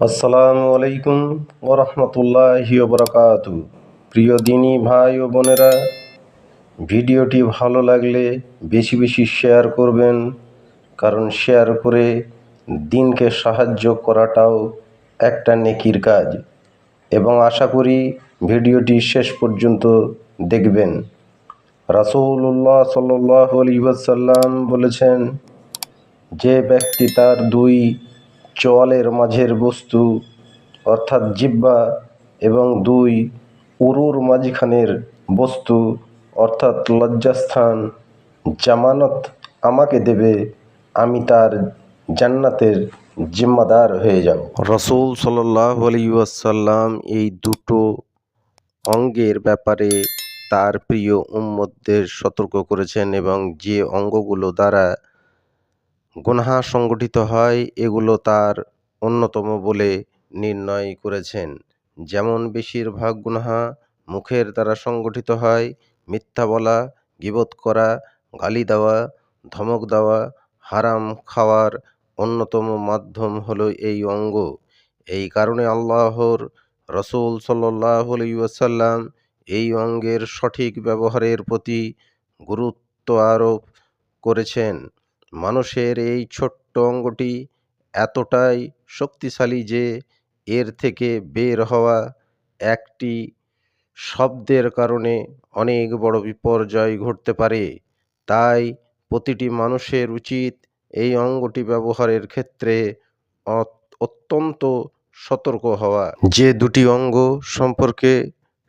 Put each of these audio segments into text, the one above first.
আসসালামু আলাইকুম ওরহমতুল্লাহি বরকাতু। প্রিয় দিনী ভাই ও বোনেরা, ভিডিওটি ভালো লাগলে বেশি বেশি শেয়ার করবেন, কারণ শেয়ার করে দিনকে সাহায্য করাটাও একটা নেকির কাজ। এবং আশা করি ভিডিওটি শেষ পর্যন্ত দেখবেন। রাসূলুল্লাহ সাল্লাল্লাহু আলাইহি ওয়াসাল্লাম বলেছেন, যে ব্যক্তি তার দুই চোয়ালের মাঝের বস্তু, অর্থাৎ জিহ্বা এবং দুই উরুর মাঝখানের বস্তু, অর্থাৎ লজ্জাস্থান, জামানত আমাকে দেবে, আমি তার জান্নাতের জিম্মাদার হয়ে যাব। রসুল সাল্লাহ এই দুটো অঙ্গের ব্যাপারে তার প্রিয় উম্মতদের সতর্ক করেছেন এবং যে অঙ্গগুলো দ্বারা গুনহা সংগঠিত হয়, এগুলো তার অন্যতম বলে নির্ণয় করেছেন। যেমন বেশিরভাগ গুনহা মুখের দ্বারা সংগঠিত হয়, মিথ্যা বলা, গিবত করা, গালি দেওয়া, ধমক দেওয়া, হারাম খাওয়ার অন্যতম মাধ্যম হলো এই অঙ্গ। এই কারণে আল্লাহর রসুল সাল্লাহ আসাল্লাম এই অঙ্গের সঠিক ব্যবহারের প্রতি গুরুত্ব আরোপ করেছেন। মানুষের এই ছোট্ট অঙ্গটি এতটাই শক্তিশালী যে এর থেকে বের হওয়া একটি শব্দের কারণে অনেক বড় বিপর্যয় ঘটতে পারে। তাই প্রতিটি মানুষের উচিত এই অঙ্গটি ব্যবহারের ক্ষেত্রে অত্যন্ত সতর্ক হওয়া। যে দুটি অঙ্গ সম্পর্কে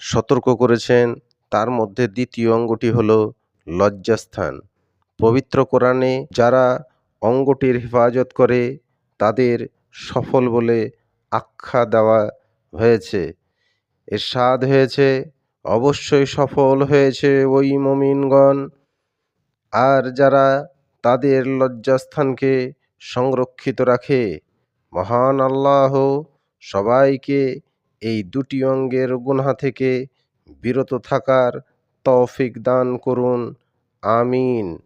সতর্ক করেছেন, তার মধ্যে দ্বিতীয় অঙ্গটি হলো লজ্জাস্থান। পবিত্র কোরআনে যারা অঙ্গটির হেফাজত করে, তাদের সফল বলে আখ্যা দেওয়া হয়েছে। এর এরশাদ হয়েছে, অবশ্যই সফল হয়েছে ওই মমিনগণ। আর যারা তাদের লজ্জাস্থানকে সংরক্ষিত রাখে, মহান আল্লাহ সবাইকে এই দুটি অঙ্গের গুনহা থেকে বিরত থাকার তৌফিক দান করুন। আমিন।